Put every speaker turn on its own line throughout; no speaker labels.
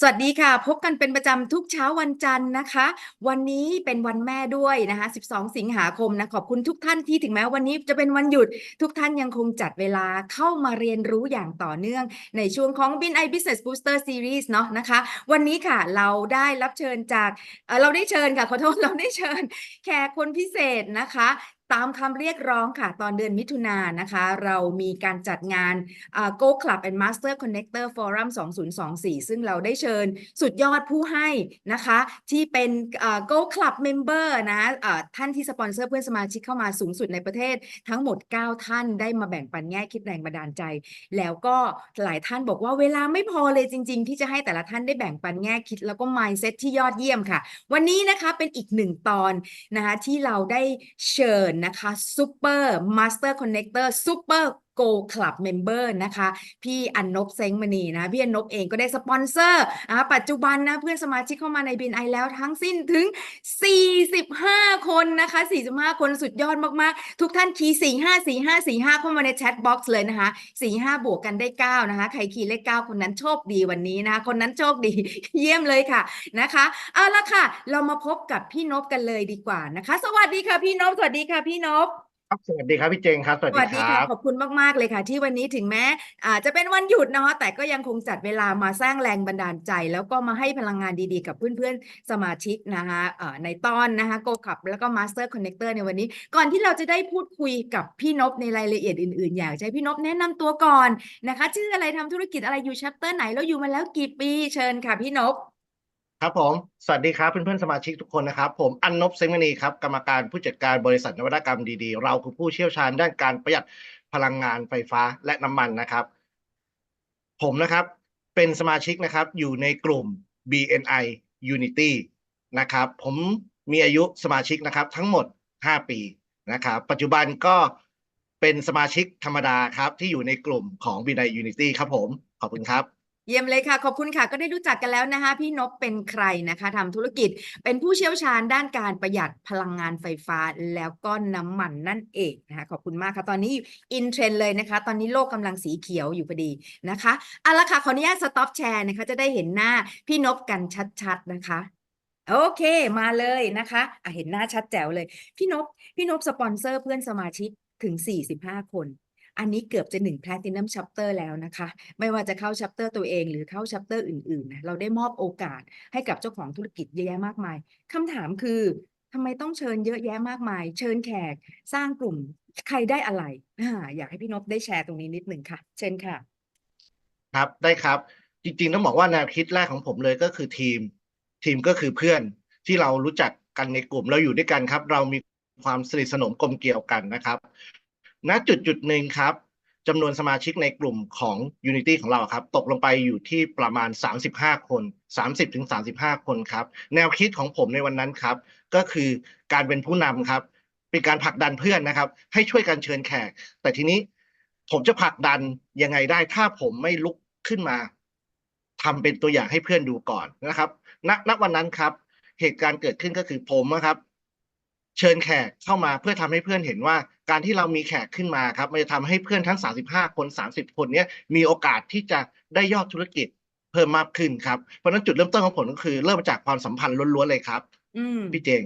สวัสดีค่ะ พบกันเป็นประจำทุกเช้าวันจันทร์นะคะ วันนี้เป็นวันแม่ด้วยนะคะ 12 สิงหาคมนะขอบคุณทุกท่านที่ถึงแม้วันนี้จะเป็นวันหยุด ทุกท่านยังคงจัดเวลาเข้ามาเรียนรู้อย่างต่อเนื่อง ในช่วงของ Bin I Business Booster Series เนาะนะคะ วันนี้ค่ะเราได้รับเชิญจากเเราได้เชิญค่ะขอโทษเราได้เชิญแขกคนพิเศษนะคะ ตามคำเรียกร้องค่ะ ตอนเดือนมิถุนายนนะคะ เรามีการจัดงาน Go Club and Master Connector Forum 2024 ซึ่งเราได้เชิญสุดยอดผู้ให้นะคะ ที่เป็น Go Club Member นะอ่าท่านที่สปอนเซอร์เพื่อนสมาชิกเข้ามาสูงสุดในประเทศ ทั้งหมด 9 ท่านได้มาแบ่งปันแง่คิดแรงบันดาลใจ แล้วก็หลายท่านบอกว่าเวลาไม่พอเลยจริง ๆ ที่จะให้แต่ละท่านได้แบ่งปันแง่คิด แล้วก็ mindset ที่ยอดเยี่ยมค่ะ วันนี้นะคะเป็นอีกหนึ่งตอนนะคะที่เราได้เชิญนะคะ Super Master Connector Super Go Club Member นะคะ พี่อันนบเซ้งมณีนะ พี่อันนบเองก็ได้สปอนเซอร์อ่าปัจจุบันนะเพื่อนสมาชิกเข้ามาใน BNI แล้วทั้งสิ้นถึง 45 คนนะคะ 45 คนสุดยอดมาก ๆ ทุกท่านคีย์45 45 45 เข้ามาในแชทบ็อกซ์เลยนะคะ 45 บวกกันได้ 9 นะคะ ใครคีย์เลข 9 คนนั้นโชคดีวันนี้นะคะ คนนั้นโชคดี เยี่ยมเลยค่ะนะคะเอาละค่ะ เรามาพบกับพี่นบกันเลยดีกว่านะคะ สวัสดีค่ะพี่นบสวัสดีค่ะพี่นบ
สวัสดีครับพี่เจงครับ สวัส
ส
ดี
วัส
ค
ดี
รั
ค่ะ
บ
ขอบคุณมาก ๆ เลยค่ะ ที่วันนี้ถึงแม้อ่าจจะเป็นวันหยุดเนาะแต่ก็ยังคงจัดเวลามาสร้างแรงบันดาลใจ แล้วก็มาให้พลังงานดีๆ กับเพื่อนๆ สมาชิกนะคะเอ่อในตอนนะคะโกขับแล้วก็ Master Connector ในวันนี้ ก่อนที่เราจะได้พูดคุยกับพี่นพในรายละเอียดอื่นๆ อยากจะให้พี่นพแนะนำตัวก่อนนะคะ ชื่ออะไรทำธุรกิจอะไรอยู่ชัปเตอร์ไหนแล้วอยู่มาแล้วกี่ปีเชิญค่ะพี่นพ
ครับผม สวัสดีครับเพื่อนๆสมาชิกทุกคนนะครับ ผมอันนบเซงมณีครับกรรมการผู้จัดการบริษัทนวัตกรรมดีๆ เราคือผู้เชี่ยวชาญด้านการประหยัดพลังงานไฟฟ้าและน้ำมันนะครับ ผมนะครับเป็นสมาชิกนะครับอยู่ในกลุ่ม BNI Unity นะครับ ผมมีอายุสมาชิกนะครับทั้งหมด 5 ปีนะครับ ปัจจุบันก็เป็นสมาชิกธรรมดาครับที่อยู่ในกลุ่มของ BNI Unity ครับผม ขอบคุณครับ
เยี่ยมเลยค่ะ ขอบคุณค่ะ ก็ได้รู้จักกันแล้วนะคะ พี่นพเป็นใครนะคะทำธุรกิจเป็นผู้เชี่ยวชาญด้านการประหยัดพลังงานไฟฟ้าแล้วก็น้ำมันนั่นเองนะคะขอบคุณมากค่ะ ตอนนี้อินเทรนด์เลยนะคะ ตอนนี้โลกกำลังสีเขียวอยู่พอดีนะคะเอาละค่ะ ขออนุญาตสต็อปแชร์นะคะ จะได้เห็นหน้าพี่นพกันชัด ๆนะคะโอเคมาเลยนะคะอะเห็นหน้าชัดแจ๋วเลย พี่นพพี่นพสปอนเซอร์เพื่อนสมาชิกถึง 45 คน อันนี้เกือบจะหนึ่งแพลตินัมชัปเตอร์แล้วนะคะ ไม่ว่าจะเข้าชัปเตอร์ตัวเองหรือเข้าชัปเตอร์อื่นๆนะเราได้มอบโอกาสให้กับเจ้าของธุรกิจเยอะแยะมากมายคำถามคือทำไมต้องเชิญเยอะแยะมากมาย เชิญแขกสร้างกลุ่มใครได้อะไรอยากให้พี่นพได้แชร์ตรงนี้นิดหนึ่งค่ะ เชิญค่ะ
ครับได้ครับ จริงๆต้องบอกว่าแนวคิดแรกของผมเลยก็คือทีม ทีมก็คือเพื่อนที่เรารู้จักกันในกลุ่มเราอยู่ด้วยกันครับ เรามีความสนิทสนมกลมเกลียวกันนะครับ ณจุดจุดหนึ่งครับจำนวนสมาชิกในกลุ่มของ Unity ของเราครับ ตกลงไปอยู่ที่ประมาณ 35 คน 30ถึง35 คนครับ แนวคิดของผมในวันนั้นครับ ก็คือการเป็นผู้นำครับ เป็นการผลักดันเพื่อนนะครับ ให้ช่วยกันเชิญแขก แต่ทีนี้ผมจะผลักดันยังไงได้ ถ้าผมไม่ลุกขึ้นมาทำเป็นตัวอย่างให้เพื่อนดูก่อนนะครับณณวันนั้นครับ เหตุการณ์เกิดขึ้นก็คือผมนะครับ เชิญแขกเข้ามาเพื่อทำให้เพื่อนเห็นว่า การที่เรามีแขกขึ้นมาครับมันจะทำให้เพื่อนทั้ง 35 คน 30 คนเนี้ยมีโอกาสที่จะได้ยอดธุรกิจเพิ่มมากขึ้นครับเพราะฉะนั้นจุดเริ่มต้นของผมก็คือ เริ่มมาจากความสัมพันธ์ล้วนๆเลยครับ
อืม
พี่เจง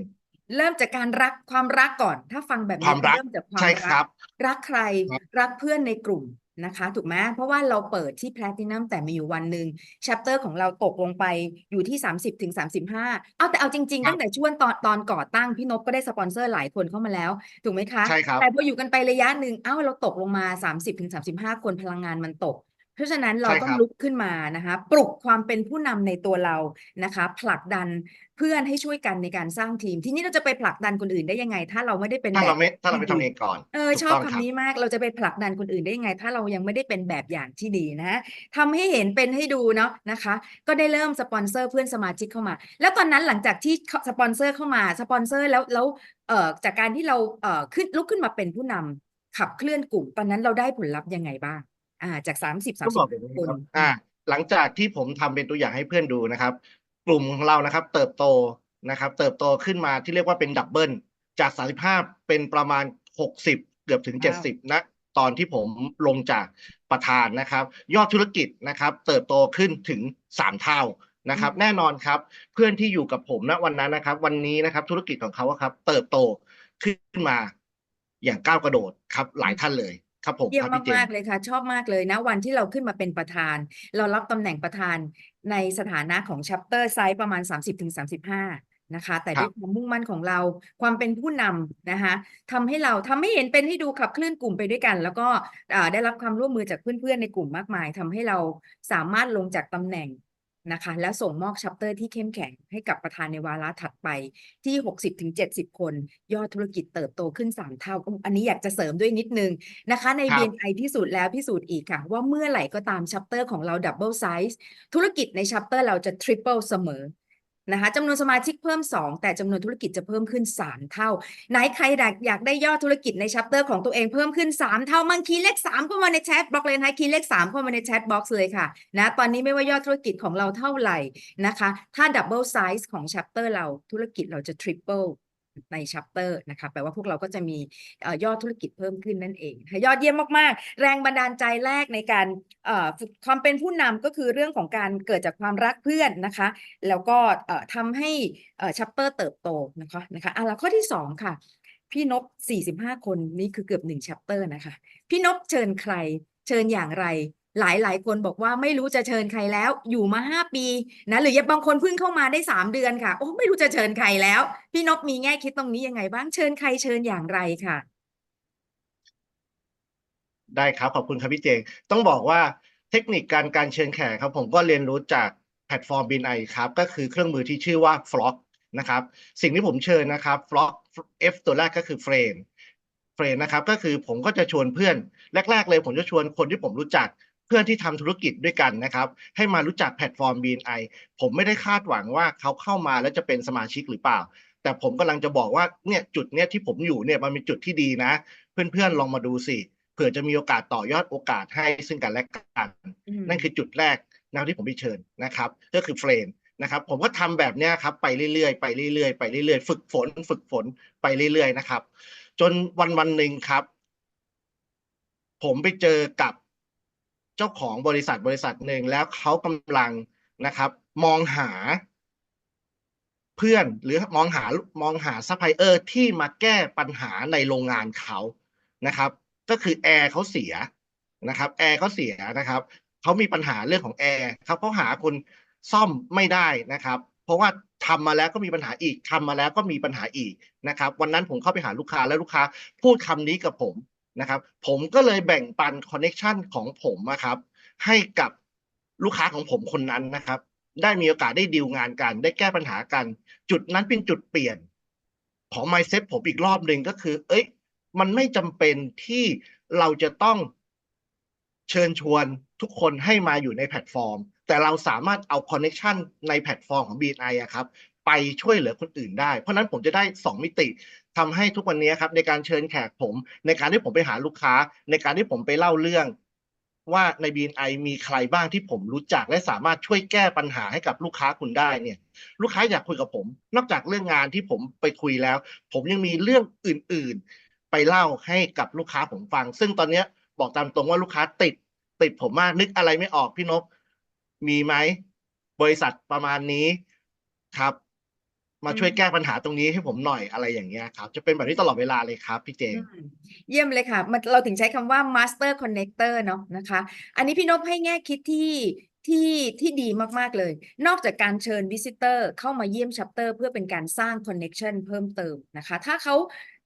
เริ่มจากการรักความรักก่อน ถ้าฟังแบบ
ค
นี้
วามรัก
เริ่มจากความ
ใช่
รั
ครับ
รักใคร
ครับ
รักเพื่อนในกลุ่ม นะคะ ถูกไหมเพราะว่าเราเปิดที่แพลตินัมแต่มีอยู่วันหนึ่งชัปเตอร์ของเราตกลงไปอยู่ที่ 30ถึง35 เอาแต่เอาจริง ๆ ตั้งแต่ช่วงตอนตอนก่อตั้งพี่นพก็ได้สปอนเซอร์หลายคนเข้ามาแล้ว ถูกไหมคะ
ใช่ครับ
แต่พออยู่กันไประยะหนึ่งเอ้าเราตกลงมา 30ถึง35 คนพลังงานมันตก เพราะฉะนั้นเรา
ใช่
ต้อง
ครับ
ลุกขึ้นมานะคะ ปลุกความเป็นผู้นำในตัวเรานะคะ ผลักดันเพื่อนให้ช่วยกันในการสร้างทีม ทีนี้เราจะไปผลักดันคนอื่นได้ยังไง ถ้าเราไม่ได้เป็น
ถ้า
แบ
เรา
บ
ไม่ถ้าเราไม่
ที่
ทำ
ดี
เองก่อน
เออ
ถูก
ชอบ
ต้องครับ
คำนี้มากเราจะไปผลักดันคนอื่นได้ยังไง ถ้าเรายังไม่ได้เป็นแบบอย่างที่ดีนะทำให้เห็นเป็นให้ดูเนาะนะคะ ก็ได้เริ่มสปอนเซอร์เพื่อนสมาชิกเข้ามา แล้วตอนนั้นหลังจากที่สปอนเซอร์เข้ามาสปอนเซอร์แล้วแล้วเอ่อจากการที่เราเอ่อขึ้นลุกขึ้นมาเป็นผู้นำขับเคลื่อนกลุ่ม ตอนนั้นเราได้ผลลัพธ์ยังไงบ้าง อ่าจากสามสิบสาม
ต้อง
สิ
บอกอย่างนี้
คน
ครับอ่าหลังจากที่ผมทำเป็นตัวอย่างให้เพื่อนดูนะครับ กลุ่มของเรานะครับ เติบโตนะครับ เติบโตขึ้นมาที่เรียกว่าเป็นดับเบิลจาก35เป็นประมาณ60เกือบถึง
ว้าว
70ณตอนที่ผมลงจากประธานนะครับ ยอดธุรกิจนะครับ เติบโตขึ้นถึงสามเท่านะครับ แน่นอนครับ เพื่อนที่อยู่กับผมณวันนั้นนะครับ วันนี้นะครับ ธุรกิจของเขาอะครับ เติบโตขึ้นมาอย่างก้าวกระโดดครับ หลายท่านเลย ครับผม
เยี่ย
ค
ม
รับพี่เจ
มานกๆเลยค่ะ ชอบมากเลยนะ วันที่เราขึ้นมาเป็นประธาน เรารับตำแหน่งประธานในสถานะของ chapter size ประมาณ 30-35 นะคะ แต่
ครั
ด้ว
บ
ยความมุ่งมั่นของเราความเป็นผู้นำนะคะทำให้เราทำให้เห็นเป็นให้ดูขับเคลื่อนกลุ่มไปด้วยกัน แล้วก็อ่าได้รับความร่วมมือจากเพื่อนๆในกลุ่มมากมายทำให้เราสามารถลงจากตำแหน่ง นะคะ แล้วส่งมอบ chapter ที่เข้มแข็งให้กับประธานในวาระถัดไปที่ 60-70 คน ยอดธุรกิจเติบโตขึ้น 3 เท่าอุ๊ยอันนี้อยากจะเสริมด้วยนิดนึงนะคะ ใน
ครับ
BNI พิสูจน์แล้วพิสูจน์อีกค่ะ ว่าเมื่อไหร่ก็ตามชัปเตอร์ของเราดับเบิลไซส์ธุรกิจในชัปเตอร์เราจะทริปเปิลเสมอ นะคะจำนวนสมาชิกเพิ่ม 2 แต่จำนวนธุรกิจจะเพิ่มขึ้น 3 เท่า ไหนใครอยากได้ยอดธุรกิจในชัปเตอร์ของตัวเองเพิ่มขึ้น 3 เท่ามังคีย์เลข3เข้ามาในแชทบล็อกเลยนะคีย์เลข3เข้ามาในแชทบล็อกเลยค่ะนะตอนนี้ไม่ว่ายอดธุรกิจของเราเท่าไหร่นะคะ ถ้าดับเบิลไซส์ของชัปเตอร์เราธุรกิจเราจะทริปเปิล ในชัปเตอร์นะคะแปลว่าพวกเราก็จะมีอยอดธุรกิจเพิ่มขึ้นนั่นเอง ยอดเยี่ยมมากๆ แรงบันดาลใจแรกในการฝึกความเป็นผู้นำก็คือเรื่องของการเกิดจากความรักเพื่อนนะคะ แล้วก็เอ่อทำให้ชัปเตอร์เติบโตนะคะนะคะอะแล้วข้อที่สองค่ะ พี่นบ45 คนนี่คือเกือบหนึ่งชัปเตอร์นะคะ พี่นบเชิญใครเชิญอย่างไร หลายหลายคนบอกว่าไม่รู้จะเชิญใครแล้ว อยู่มาห้าปีนะหรือยังบางคนเพิ่งเข้ามาได้สามเดือนค่ะ โอ้ไม่รู้จะเชิญใครแล้ว พี่นบมีแง่คิดตรงนี้ยังไงบ้างเชิญใครเชิญอย่างไรค่ะ
ได้ครับขอบคุณครับพี่เจงต้องบอกว่าเทคนิคการการเชิญแขกครับ ผมก็เรียนรู้จากแพลตฟอร์ม BNI ครับก็คือเครื่องมือที่ชื่อว่า f l o c นะครับ สิ่งที่ผมเชิญนะครับ f l o c F ตัวแรกก็คือ Friend Friend นะครับก็คือผมก็จะชวนเพื่อนแรก ๆ เลยผมจะชวนคนที่ผมรู้จัก เพื่อนที่ทำธุรกิจด้วยกันนะครับ ให้มารู้จักแพลตฟอร์ม BNI ผมไม่ได้คาดหวังว่าเขาเข้ามาแล้วจะเป็นสมาชิกหรือเปล่า แต่ผมกำลังจะบอกว่าเนี่ยจุดเนี้ยที่ผมอยู่เนี่ยมันเป็นจุดที่ดีนะ เพื่อนๆลองมาดูสิเผื่อจะมีโอกาสต่อยอดโอกาสให้ซึ่งกันและกัน
อืม
นั่นคือจุดแรกนะที่ผมไปเชิญนะครับ ก็คือเฟรนนะครับผมก็ทำแบบเนี้ยครับไปเรื่อยๆไปเรื่อยๆไปเรื่อยๆฝึกฝน ฝึกฝนไปเรื่อยๆนะครับ จนวันวันหนึ่งครับ ผมไปเจอกับ เจ้าของบริษัทบริษัทหนึ่งแล้วเขากำลังนะครับ มองหาเพื่อนหรือมองหามองหาซัพพลายเออร์ที่มาแก้ปัญหาในโรงงานเขานะครับ ก็คือแอร์เขาเสียนะครับแอร์เขาเสียนะครับเขามีปัญหาเรื่องของแอร์ครับเขาหาคนซ่อมไม่ได้นะครับ เพราะว่าทำมาแล้วก็มีปัญหาอีกทำมาแล้วก็มีปัญหาอีกนะครับ วันนั้นผมเข้าไปหาลูกค้าแล้วลูกค้า พูดคำนี้กับผม นะครับ ผมก็เลยแบ่งปันคอนเน็ชันของผมนะครับ ให้กับลูกค้าของผมคนนั้นนะครับ ได้มีโอกาสได้ดีลงานกัน ได้แก้ปัญหากัน จุดนั้นเป็นจุดเปลี่ยน ของ mindset ผมอีกรอบหนึ่งก็คือ เอ้ย มันไม่จำเป็นที่เราจะต้องเชิญชวนทุกคนให้มาอยู่ในแพลตฟอร์ม แต่เราสามารถเอาคอนเน็ชันในแพลตฟอร์มของ BNI อะครับ ไปช่วยเหลือคนอื่นได้ เพราะนั้นผมจะได้ 2 มิติ ทำให้ทุกวันนี้ครับในการเชิญแขกผม ในการที่ผมไปหาลูกค้า ในการที่ผมไปเล่าเรื่อง ว่าใน BNI มีใครบ้างที่ผมรู้จัก และสามารถช่วยแก้ปัญหาให้กับลูกค้าคุณได้เนี่ย ลูกค้าอยากคุยกับผม นอกจากเรื่องงานที่ผมไปคุยแล้ว ผมยังมีเรื่องอื่น ๆ ไปเล่าให้กับลูกค้าผมฟัง ซึ่งตอนนี้บอกตามตรงว่าลูกค้าติด ติดผมมากนึกอะไรไม่ออกพี่นก มีไหมบริษัทประมาณนี้ครับ มาช่วย
อืม
แก้ปัญหาตรงนี้ให้ผมหน่อยอะไรอย่างเงี้ยครับ จะเป็นแบบนี้ตลอดเวลาเลยครับพี่เจง
อืมเยี่ยมเลยค่ะมันเราถึงใช้คำว่า master connector เนาะนะคะ อันนี้พี่นพให้แง่คิดที่ที่ที่ดีมากๆเลย นอกจากการเชิญ visitor เข้ามาเยี่ยม chapter เพื่อเป็นการสร้าง connection เพิ่มเติมนะคะ ถ้าเขา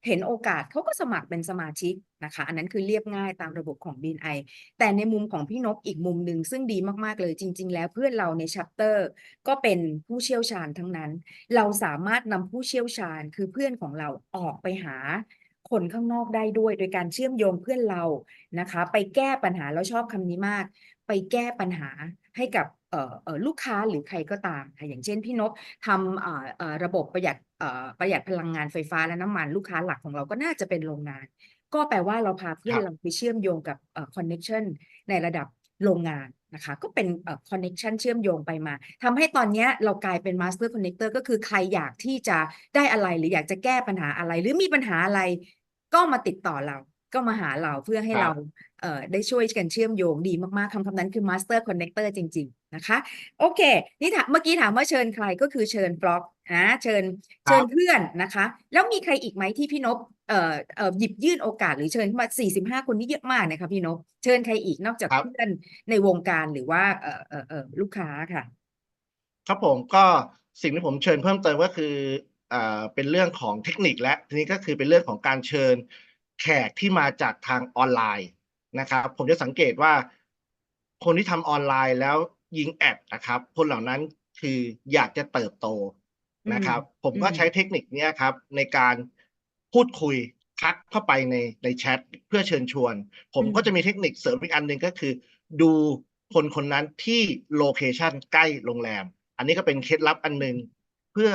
เห็นโอกาสเขาก็สมัครเป็นสมาชิกนะคะ อันนั้นคือเรียบง่ายตามระบบของ BNI แต่ในมุมของพี่นพอีกมุมหนึ่งซึ่งดีมากๆเลยจริง ๆ แล้วเพื่อนเราใน chapter ก็เป็นผู้เชี่ยวชาญทั้งนั้น เราสามารถนำผู้เชี่ยวชาญคือเพื่อนของเราออกไปหาคนข้างนอกได้ด้วยโดยการเชื่อมโยงเพื่อนเรานะคะ ไปแก้ปัญหาเราชอบคำนี้มาก ไปแก้ปัญหาให้กับ ลูกค้าหรือใครก็ตามค่ะอย่างเช่นพี่นพทำเอ่อเอ่อระบบประหยัดเอ่อประหยัดพลังงานไฟฟ้าและน้ำมันลูกค้าหลักของเราก็น่าจะเป็นโรงงาน ก็แปลว่าเราพาเพื่อ
ครั
น
บ
เราไปเชื่อมโยงกับเอ่อคอนเน็ชันในระดับโรงงานนะคะก็เป็นเอ่อคอนเน็ชันเชื่อมโยงไปมาทำให้ตอนเนี้ยเรากลายเป็นมาสเตอร์คอนเน c เตอร์ก็คือใครอยากที่จะได้อะไรหรืออยากจะแก้ปัญหาอะไร หรือมีปัญหาอะไร ก็มาติดต่อเราก็มาหาเราเพื่อให้
ครั
เรา
บ
เอ่อได้ช่วยกันเชื่อมโยงดีมากๆคำคำนั้นคือ Master Connector จริง ๆ นะคะ โอเค นี่ถามเมื่อกี้ถามว่าเชิญใครก็คือเชิญฟล็อกนะเชิญ
ค
เชิ
รั
ญ
บ
เพื่อนนะคะ แล้วมีใครอีกไหมที่พี่นพเอ่อเอ่อหยิบยื่นโอกาสหรือเชิญเข้ามา 45 คนนี่เยอะมากนะคะพี่นพเชิญใครอีกนอกจาก
ครับ
เพื่อนในวงการหรือว่าเอ่อเอ่อเอ่อลูกค้าค่ะ
ครับผมก็สิ่งที่ผมเชิญเพิ่มเติมก็คืออ่าเป็นเรื่องของเทคนิคและทีนี้ก็คือเป็นเรื่องของการเชิญแขกที่มาจากทางออนไลน์นะครับ ผมจะสังเกตว่าคนที่ทำออนไลน์แล้ว ยิงแอดนะครับ คนเหล่านั้นคืออยากจะเติบโตนะครับ ผมก็
อืม
ใช้เทคนิคเนี้ยครับ ในการพูดคุยทักเข้าไปในในแชทเพื่อเชิญชวน ผมก็จะมีเทคนิคเสริมอีกอันหนึ่งก็คือ ดูคนคนนั้นที่โลเคชันใกล้โรงแรม อันนี้ก็เป็นเคล็ดลับอันหนึ่งเพื่อ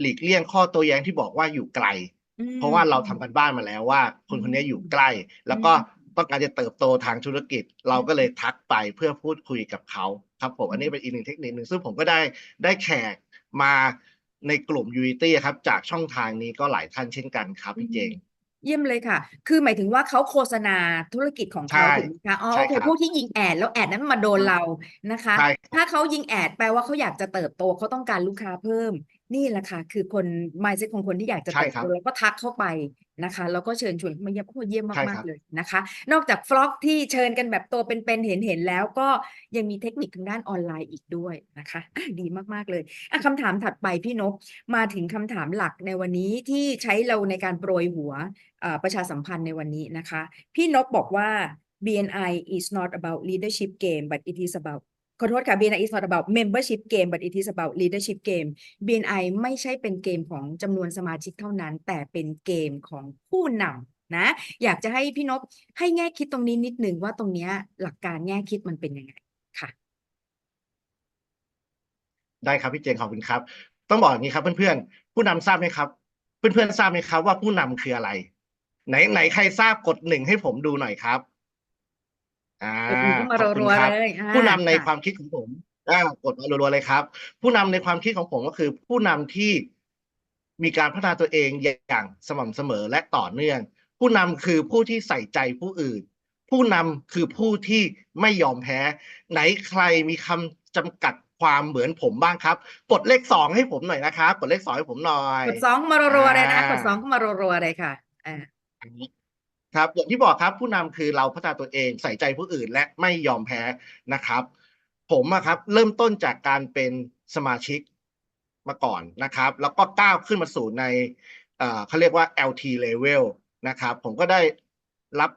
หลีกเลี่ยงข้อโต้แย้งที่บอกว่าอยู่ไกล
อืม
เพราะว่าเราทำกันบ้านมาแล้วว่า คนคนนี้อยู่ใกล้ แล้วก็ต้องการจะเติบโตทางธุรกิจ เราก็เลยทักไปเพื่อพูดคุยกับเขา ครับผมอันนี้เป็นอีกหนึ่งเทคนิคหนึ่งซึ่งผมก็ได้ได้แขกมาในกลุ่ม Unity ครับจากช่องทางนี้ก็หลายท่านเช่นกันครับพี่เจง
เยี่ยมเลยค่ะ คือหมายถึงว่าเขาโฆษณาธุรกิจของเขา
ใช่
ถูกไหมคะอ๋อ
ใช่
โอเค
ครับ
พวกที่ยิงแอดแล้วแอดนั้นมาโดนเรานะคะ
ใช่
ถ้าเขายิงแอดแปลว่าเขาอยากจะเติบโตเขาต้องการลูกค้าเพิ่ม นี่แหละค่ะ คือคน mindset ของคนที่อยากจะ
ใช่
เติบ
ครับ
โตแล้วก็ทักเข้าไปนะคะ แล้วก็เชิญชวนเข้ามาเยี่ยมโอ้เยี่ยม
ใช่
มาก
ครับ
ๆเลยนะคะ นอกจากฟล็อกที่เชิญกันแบบตัวเป็นๆ เห็นๆ แล้วก็ยังมีเทคนิคทางด้านออนไลน์อีกด้วยนะคะอะดีมากๆเลยอะคำถามถัดไปพี่นกมาถึงคำถามหลักในวันนี้ที่ใช้เราในการโปรยหัวเอ่อประชาสัมพันธ์ในวันนี้นะคะ พี่นกบอกว่า BNI is not about leadership game but it is about ข อโทษค่ะ BNI is not about membership game but it is about leadership game BNI ไม่ใช่เป็นเกมของจำนวนสมาชิกเท่านั้น แต่เป็นเกมของผู้นำนะ อยากจะให้พี่นกให้แง่คิดตรงนี้นิดนึงว่าตรงนี้หลักการแง่คิดมันเป็นยังไงค่ะ
ได้ครับพี่เจงขอบคุณครับ ต้องบอกอย่างนี้ครับเพื่อนๆ ผู้นำทราบไหมครับ เพื่อนๆทราบไหมครับว่าผู้นำคืออะไร ไหนไหนใครทราบกดหนึ่งให้ผมดูหน่อยครับ อ่าก
ดหนึ่งขึ้นมา
ขอบคุณ
รัว
ครับ
ๆเลยอ่า
ผู้นำใน
ค่ะ
ความคิดของผมอ่ากดมารัวๆเลยครับ ผู้นำในความคิดของผมก็คือ ผู้นำที่มีการพัฒนาตัวเองอย่างสม่ำเสมอและต่อเนื่อง ผู้นำคือผู้ที่ใส่ใจผู้อื่น ผู้นำคือผู้ที่ไม่ยอมแพ้ ไหนใครมีคำจำกัดความเหมือนผมบ้างครับ กดเลขสองให้ผมหน่อยนะครับ กดเลขสองให้ผมหน่อย
กดสองมารัวๆเลยนะ
อ่า ก
ดสองเข้ามารัวๆเลยค่ะอ่า
ครับอย่างที่บอกครับผู้นำคือเราพัฒนาตัวเองใส่ใจผู้อื่นและไม่ยอมแพ้นะครับ ผมอะครับเริ่มต้นจากการเป็นสมาชิกมาก่อนนะครับ แล้วก็ก้าวขึ้นมาสู่ในเขาเรียกว่า LT level นะครับ ผมก็ได้รับ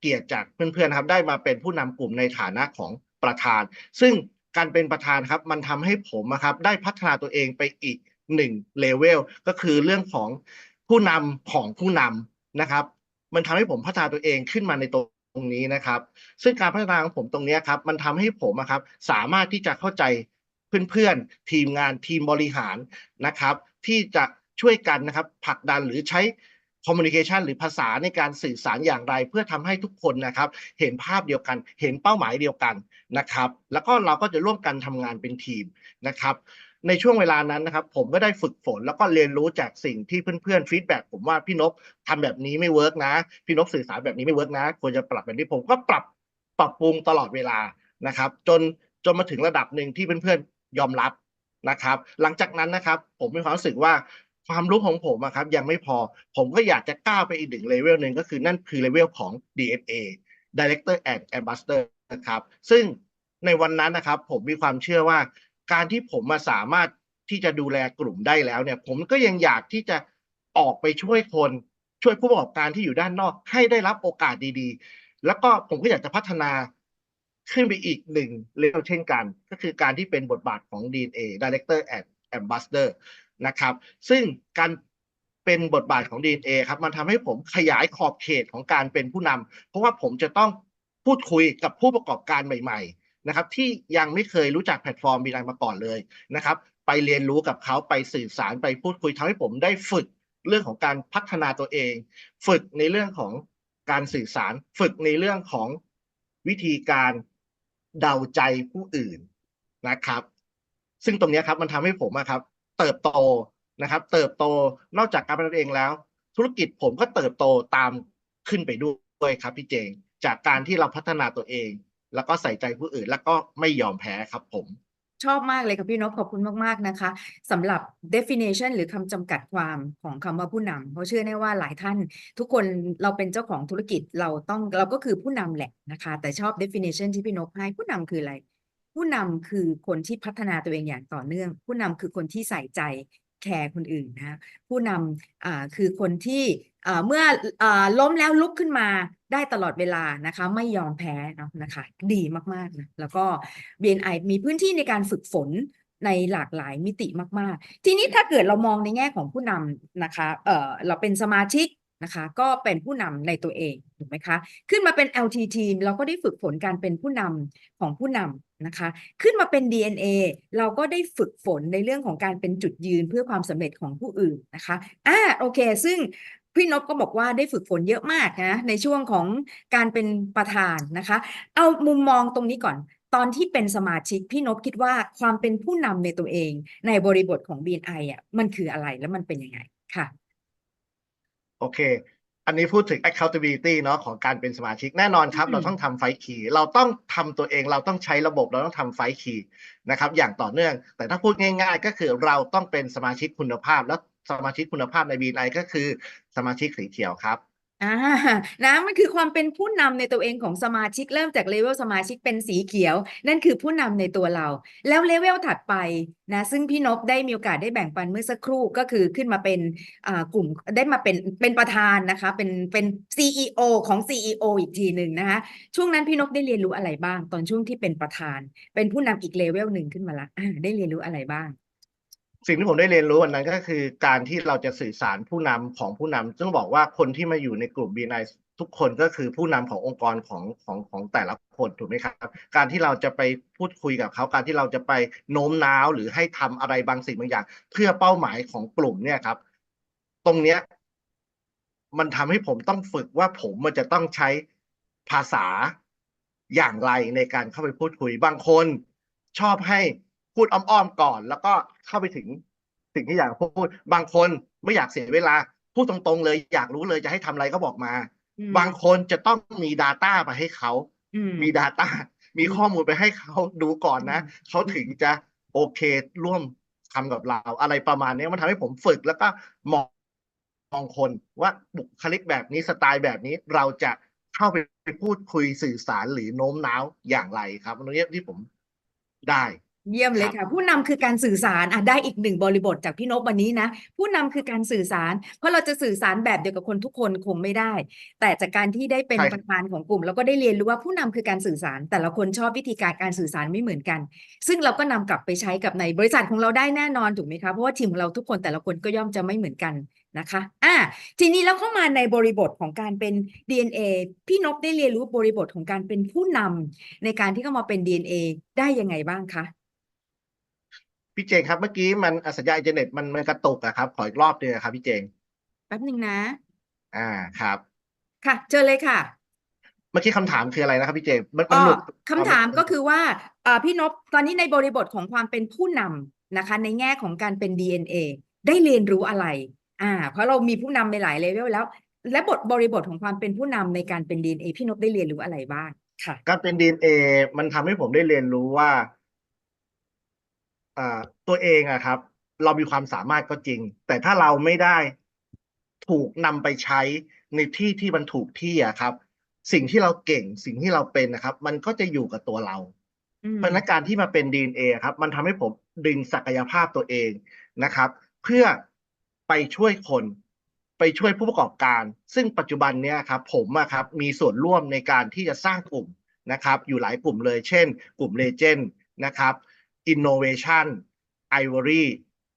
เกียรติจากเพื่อนๆครับได้มาเป็นผู้นำกลุ่มในฐานะของประธาน ซึ่งการเป็นประธานครับ มันทำให้ผมอะครับ ได้พัฒนาตัวเองไปอีกหนึ่งเลเวลก็คือเรื่องของผู้นำของผู้นำนะครับ มันทำให้ผมพัฒนาตัวเองขึ้นมาในตรงนี้นะครับ ซึ่งการพัฒนาของผมตรงนี้ครับ มันทำให้ผมครับ สามารถที่จะเข้าใจเพื่อนๆ ทีมงานทีมบริหารนะครับ ที่จะช่วยกันนะครับผลักดันหรือใช้คอมมูนิเคชันหรือภาษาในการสื่อสารอย่างไร เพื่อทำให้ทุกคนนะครับ เห็นภาพเดียวกัน เห็นเป้าหมายเดียวกันนะครับ แล้วก็เราก็จะร่วมกันทำงานเป็นทีมนะครับ ในช่วงเวลานั้นนะครับ ผมก็ได้ฝึกฝนแล้วก็เรียนรู้จากสิ่งที่เพื่อนๆฟีดแบ็กผมว่าพี่นกทำแบบนี้ไม่เวิร์กนะ พี่นกสื่อสารแบบนี้ไม่เวิร์กนะ ควรจะปรับแบบนี้ผมก็ปรับปรับปรุงตลอดเวลานะครับ จนจนมาถึงระดับหนึ่งที่เพื่อนๆยอมรับนะครับ หลังจากนั้นนะครับ ผมมีความรู้สึกว่าความรู้ของผมอะครับยังไม่พอ ผมก็อยากจะก้าวไปอีกหนึ่งเลเวลหนึ่งก็คือนั่นคือเลเวลของ DNA Director and Ambassador นะครับ ซึ่งในวันนั้นนะครับ ผมมีความเชื่อว่า การที่ผมมาสามารถที่จะดูแลกลุ่มได้แล้วเนี่ย ผมก็ยังอยากที่จะออกไปช่วยคน ช่วยผู้ประกอบการที่อยู่ด้านนอก ให้ได้รับโอกาสดีๆ แล้วก็ผมก็อยากจะพัฒนาขึ้นไปอีกหนึ่งเลเวลเช่นกัน ก็คือการที่เป็นบทบาทของ DNA Director and Ambassador นะครับ ซึ่งการเป็นบทบาทของ DNA ครับ มันทำให้ผมขยายขอบเขตของการเป็นผู้นำเพราะว่าผมจะต้องพูดคุยกับผู้ประกอบการใหม่ ๆ นะครับที่ยังไม่เคยรู้จักแพลตฟอร์มบีไมาก่อนเลยนะครับไปเรียนรู้กับเขาไปสื่อสารไปพูดคุยทำให้ผมได้ฝึกเรื่องของการพัฒนาตัวเอง ฝึกในเรื่องของการสื่อสาร ฝึกในเรื่องของวิธีการเดาใจผู้อื่นนะครับ ซึ่งตรงนี้ครับมันทำให้ผมอะครับ เติบโตนะครับ เติบโตนอกจากการพัฒนตัวเองแล้ว ธุรกิจผมก็เติบโตตามขึ้นไปด้วยครับพี่เจง จากการที่เราพัฒนาตัวเอง แล้วก็ใส่ใจผู้อื่น แล้วก็ไม่ยอมแพ้ครับผม
ชอบมากเลยค่ะพี่นพขอบคุณมากๆนะคะสำหรับ definition หรือคำจำกัดความของคำว่าผู้นำเพราะเชื่อแน่ว่าหลายท่าน ทุกคนเราเป็นเจ้าของธุรกิจเราต้องเราก็คือผู้นำแหละนะคะ แต่ชอบ definition ที่พี่นพให้ผู้นำคืออะไร ผู้นำคือคนที่พัฒนาตัวเองอย่างต่อเนื่อง ผู้นำคือคนที่ใส่ใจ แคร์คนอื่นนะผู้นำคือคนที่เมื่ออล้มแล้วลุกขึ้นมาได้ตลอดเวลานะคะ ไม่ยอมแพ้เนาะนะคะ ดีมากๆนะแล้วก็ BNI มีพื้นที่ในการฝึกฝนในหลากหลายมิติมาก ๆ ทีนี้ถ้าเกิดเรามองในแง่ของผู้นำนะคะเออเราเป็นสมาชิก นะคะ ก็เป็นผู้นำในตัวเองถูกไหมคะ ขึ้นมาเป็น LTT เราก็ได้ฝึกฝนการเป็นผู้นำของผู้นำนะคะ ขึ้นมาเป็น DNA เราก็ได้ฝึกฝนในเรื่องของการเป็นจุดยืนเพื่อความสำเร็จของผู้อื่นนะคะอ่าโอเค ซึ่งพี่นพก็บอกว่าได้ฝึกฝนเยอะมากนะในช่วงของการเป็นประธานนะคะ เอามุมมองตรงนี้ก่อนตอนที่เป็นสมาชิกพี่นพคิดว่าความเป็นผู้นำในตัวเอง ในบริบทของ BNI อะมันคืออะไรแล้วมันเป็นยังไงค่ะ
โอเค อันนี้พูดถึง accountability เนาะของการเป็นสมาชิกแน่นอนครับ
อืม
เราต้องทำไฟคีเราต้องทำตัวเองเราต้องใช้ระบบเราต้องทำไฟคีนะครับ อย่างต่อเนื่อง แต่ถ้าพูดง่าย ๆ ก็คือเราต้องเป็นสมาชิกคุณภาพ และสมาชิกคุณภาพใน BNI ก็คือสมาชิกสีเขียวครับ
อ่านะมันคือความเป็นผู้นำในตัวเองของสมาชิกเริ่มจากเลเวลสมาชิกเป็นสีเขียว นั่นคือผู้นำในตัวเรา แล้วเลเวลถัดไปนะซึ่งพี่นพได้มีโอกาสได้แบ่งปันเมื่อสักครู่ก็คือขึ้นมาเป็นอ่ากลุ่มได้มาเป็นเป็นประธานนะคะ เป็นเป็น CEO ของ CEO อีกทีหนึ่งนะคะช่วงนั้นพี่นพได้เรียนรู้อะไรบ้าง ตอนช่วงที่เป็นประธาน เป็นผู้นำอีกเลเวลหนึ่งขึ้นมาละอ่าได้เรียนรู้อะไรบ้าง
สิ่งที่ผมได้เรียนรู้วันนั้นก็คือการที่เราจะสื่อสารผู้นำของผู้นำต้องบอกว่าคนที่มาอยู่ในกลุ่ม BNI ทุกคนก็คือผู้นำขององค์กรของของของแต่ละคนถูกไหมครับ การที่เราจะไปพูดคุยกับเขาการที่เราจะไปโน้มน้าวหรือให้ทำอะไรบางสิ่งบางอย่าง เพื่อเป้าหมายของกลุ่มเนี่ยครับ ตรงเนี้ยมันทำให้ผมต้องฝึกว่าผมมันจะต้องใช้ภาษาอย่างไรในการเข้าไปพูดคุยบางคนชอบให้ พูดอ้อมๆก่อน แล้วก็เข้าไปถึงสิ่งที่อยากพูด บางคนไม่อยากเสียเวลา พูดตรงๆเลย อยากรู้เลยจะให้ทำอะไรก็บอกมา
อืม
บางคนจะต้องมี Data ไปให้เขา
อืม
มี Data มีข้อมูลไปให้เขาดูก่อนนะ
อืม
เขาถึงจะโอเคร่วมทำกับเรา อะไรประมาณนี้มันทำให้ผมฝึกแล้วก็มองมองคนว่าบุคลิกแบบนี้สไตล์แบบนี้เราจะเข้าไปพูดคุยสื่อสารหรือโน้มน้าวอย่างไรครับตรงนี้ที่ผมได้
เยี่ยมเลย
ครั
ค่ะ
บ
ผู้นำคือการสื่อสารอะได้อีกหนึ่งบริบทจากพี่นพวันนี้นะ ผู้นำคือการสื่อสาร เพราะเราจะสื่อสารแบบเดียวกับคนทุกคนคงไม่ได้ แต่จากการที่ได้เป็น
ใช่
ประธานของกลุ่มเราก็ได้เรียนรู้ว่าผู้นำคือการสื่อสาร แต่ละคนชอบวิธีการการสื่อสารไม่เหมือนกัน ซึ่งเราก็นำกลับไปใช้กับในบริษัทของเราได้แน่นอนถูกไหมคะเพราะว่าทีมของเราทุกคนแต่ละคนก็ย่อมจะไม่เหมือนกันนะคะอะทีนี้เราเข้ามาในบริบทของการเป็น DNA พี่นพได้เรียนรู้บริบทของการเป็นผู้นำในการที่เข้ามาเป็น DNA ได้ยังไงบ้างคะ
พี่เจงครับเมื่อกี้มันอะสัญญาณอินเทอร์เน็ตมันมันกระตุกอะครับ ขออีกรอบเดียวครับพี่เจง
แป๊บหนึ่งนะ
อ่าครับ
ค่ะ เจอเลยค่ะ
เมื่อกี้คำถามคืออะไรนะครับพี่เจงมันมัน
ก็
หลุด
คำถามก็คือว่าเอ่อพี่นพตอนนี้ในบริบทของความเป็นผู้นำนะคะ ในแง่ของการเป็น DNA ได้เรียนรู้อะไร อ่า เพราะเรามีผู้นำในหลายเลเวลแล้ว และบทบริบทของความเป็นผู้นำในการเป็น DNA พี่นพได้เรียนรู้อะไรบ้างค่ะ
การเป็น DNA มันทำให้ผมได้เรียนรู้ว่าอ่า ตัวเองอะครับ เรามีความสามารถก็จริง แต่ถ้าเราไม่ได้ถูกนำไปใช้ในที่ที่มันถูกที่อะครับ สิ่งที่เราเก่งสิ่งที่เราเป็นนะครับ มันก็จะอยู่กับตัวเรา
อืม
เพราะฉะนั้นการที่มาเป็น DNA ครับ มันทำให้ผมดึงศักยภาพตัวเองนะครับ เพื่อไปช่วยคน ไปช่วยผู้ประกอบการ ซึ่งปัจจุบันเนี้ยครับ ผมอะครับ มีส่วนร่วมในการที่จะสร้างกลุ่มนะครับ อยู่หลายกลุ่มเลย เช่น กลุ่ม Legend นะครับ Innovation Ivory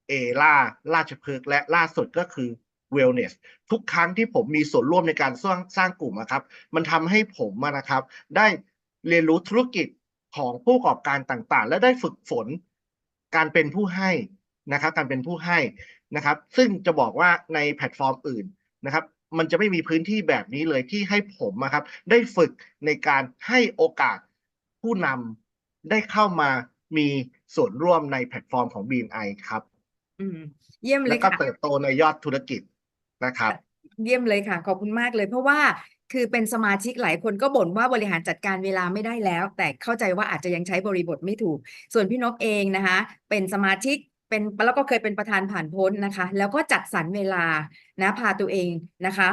เอล่าราชพฤกษ์และล่าสุดก็คือ Wellness ทุกครั้งที่ผมมีส่วนร่วมในการสร้างสร้างกลุ่มอะครับ มันทำให้ผมนะครับ ได้เรียนรู้ธุรกิจของผู้ประกอบการต่างๆ และได้ฝึกฝนการเป็นผู้ให้นะครับ การเป็นผู้ให้นะครับ ซึ่งจะบอกว่าในแพลตฟอร์มอื่นนะครับ มันจะไม่มีพื้นที่แบบนี้เลยที่ให้ผมอะครับ ได้ฝึกในการให้โอกาสผู้นำได้เข้ามา มีส่วนร่วมในแพลตฟอร์มของ BNI ครับ
อืมเยี่ยมเล
แล้
ยว
ก็
ค่ะ
เติบโตในยอดธุรกิจนะครับ
เยี่ยมเลยค่ะ ขอบคุณมากเลย เพราะว่าคือเป็นสมาชิกหลายคนก็บ่นว่าบริหารจัดการเวลาไม่ได้แล้ว แต่เข้าใจว่าอาจจะยังใช้บริบทไม่ถูก ส่วนพี่นกเองนะคะ เป็นสมาชิกเป็นแล้วก็เคยเป็นประธานผ่านพ้นนะคะ แล้วก็จัดสรรเวลา นะพาตัวเองนะคะ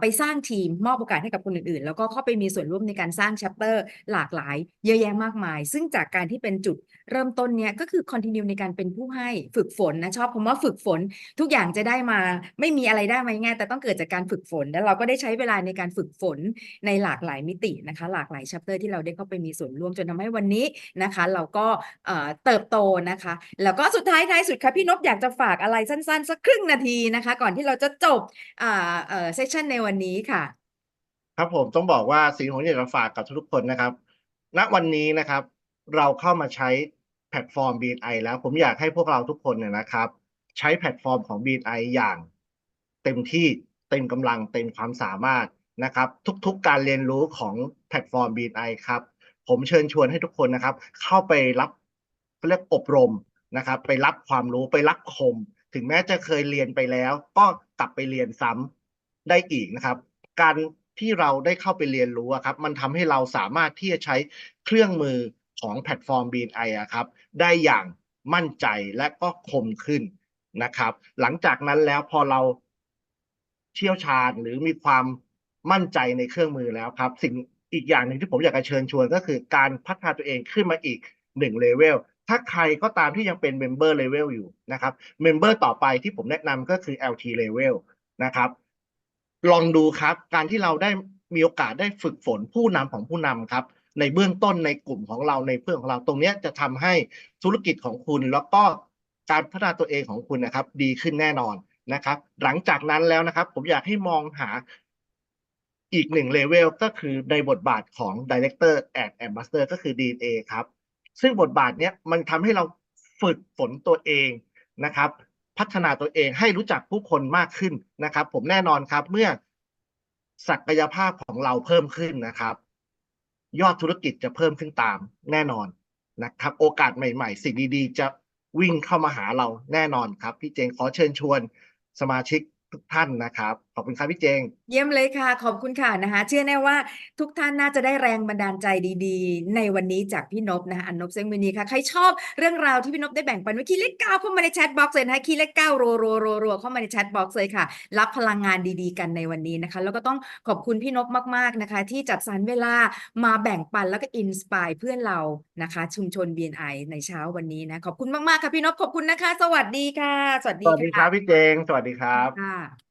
ไปสร้างทีมมอบโอกาสให้กับคนอื่นๆ แล้วก็เข้าไปมีส่วนร่วมในการสร้างแชปเตอร์หลากหลาย เยอะแยะมากมาย ซึ่งจากการที่เป็นจุดเริ่มต้นเนี้ยก็คือคอนติเนียในการเป็นผู้ให้ฝึกฝนนะชอบคำว่าฝึกฝน ทุกอย่างจะได้มาไม่มีอะไรได้มาง่ายแต่ต้องเกิดจากการฝึกฝน แล้วเราก็ได้ใช้เวลาในการฝึกฝนในหลากหลายมิตินะคะ หลากหลายชัปเตอร์ที่เราได้เข้าไปมีส่วนร่วมจนทำให้วันนี้นะคะ เราก็เอ่อเติบโตนะคะ แล้วก็สุดท้ายท้ายสุดค่ะพี่นพอยากจะฝากอะไรสั้นๆ สักครึ่งนาทีนะคะ ก่อนที่เราจะจบอ่าเอ่อเซสชันในวันนี้ค่ะ
ครับผมต้องบอกว่าสิ่งที่ผมอยากจะฝากกับทุกคนนะครับ ณวันนี้นะครับ เราเข้ามาใช้แพลตฟอร์ม BNI แล้วผมอยากให้พวกเราทุกคนเนี่ยนะครับ ใช้แพลตฟอร์มของ BNI อย่าง เต็มที่เต็มกำลังเต็มความสามารถนะครับ ทุกๆการเรียนรู้ของแพลตฟอร์ม BNI ครับผมเชิญชวนให้ทุกคนนะครับ เข้าไปรับเขาเรียกอบรมนะครับ ไปรับความรู้ไปรับคม ถึงแม้จะเคยเรียนไปแล้ว ก็ กลับไปเรียนซ้ำได้อีกนะครับ การที่เราได้เข้าไปเรียนรู้ครับ มันทำให้เราสามารถที่จะใช้เครื่องมือของแพลตฟอร์ม BNI อะครับ ได้อย่างมั่นใจและก็คมขึ้นนะครับ หลังจากนั้นแล้วพอเราเชี่ยวชาญหรือมีความมั่นใจในเครื่องมือแล้วครับ สิ่งอีกอย่างหนึ่งที่ผมอยากจะเชิญชวนก็คือการพัฒนาตัวเองขึ้นมาอีกหนึ่งเลเวล ถ้าใครก็ตามที่ยังเป็นเมมเบอร์เลเวลอยู่นะครับเมมเบอร์ต่อไปที่ผมแนะนำก็คือ LT level นะครับ ลองดูครับ การที่เราได้มีโอกาสได้ฝึกฝนผู้นำของผู้นำครับ ในเบื้องต้นในกลุ่มของเราในเพื่อนของเราตรงนี้จะทำให้ธุรกิจของคุณแล้วก็การพัฒนาตัวเองของคุณนะครับ ดีขึ้นแน่นอนนะครับ หลังจากนั้นแล้วนะครับ ผมอยากให้มองหาอีกหนึ่งเลเวลก็คือในบทบาทของ Director and Ambassador ก็คือ DNA ครับ ซึ่งบทบาทเนี้ยมันทำให้เราฝึกฝนตัวเองนะครับ พัฒนาตัวเองให้รู้จักผู้คนมากขึ้นนะครับ ผมแน่นอนครับเมื่อศักยภาพของเราเพิ่มขึ้นนะครับ ยอดธุรกิจจะเพิ่มขึ้นตามแน่นอนนะครับ โอกาสใหม่ๆ สิ่งดีๆ จะวิ่งเข้ามาหาเราแน่นอนครับ พี่เจงขอเชิญชวนสมาชิกทุกท่านนะครับ อบคุณครับพี่เจง
เยี่ยมเลยค่ะ ขอบคุณค่ะนะคะ เชื่อแน่ว่าทุกท่านน่าจะได้แรงบันดาลใจดีๆ ในวันนี้จากพี่นพนะคะอันนบเซงมินีค่ะ ใครชอบเรื่องราวที่พี่นพได้แบ่งปันไว้คีย์เลขเก้าเข้ามาในแชทบ็อกซ์เลยนะคะคีย์เลขเก้ารัวรัวรัวรัวเข้ามาในแชทบ็อกซ์เลยค่ะ รับพลังงานดีๆ กันในวันนี้นะคะ แล้วก็ต้องขอบคุณพี่นพมากๆนะคะ ที่จัดสรรเวลามาแบ่งปันแล้วก็อินสปายเพื่อนเรานะคะ ชุมชน BNI ในเช้าวันนี้นะขอบคุณมากๆค่ะพี่นพขอบคุณนะคะ สวัสดีค่ะ สวัส
ส
ดี
วัสดีค
ค่ะ
รับพี่เจง สวัสดีครับ
ค่ะ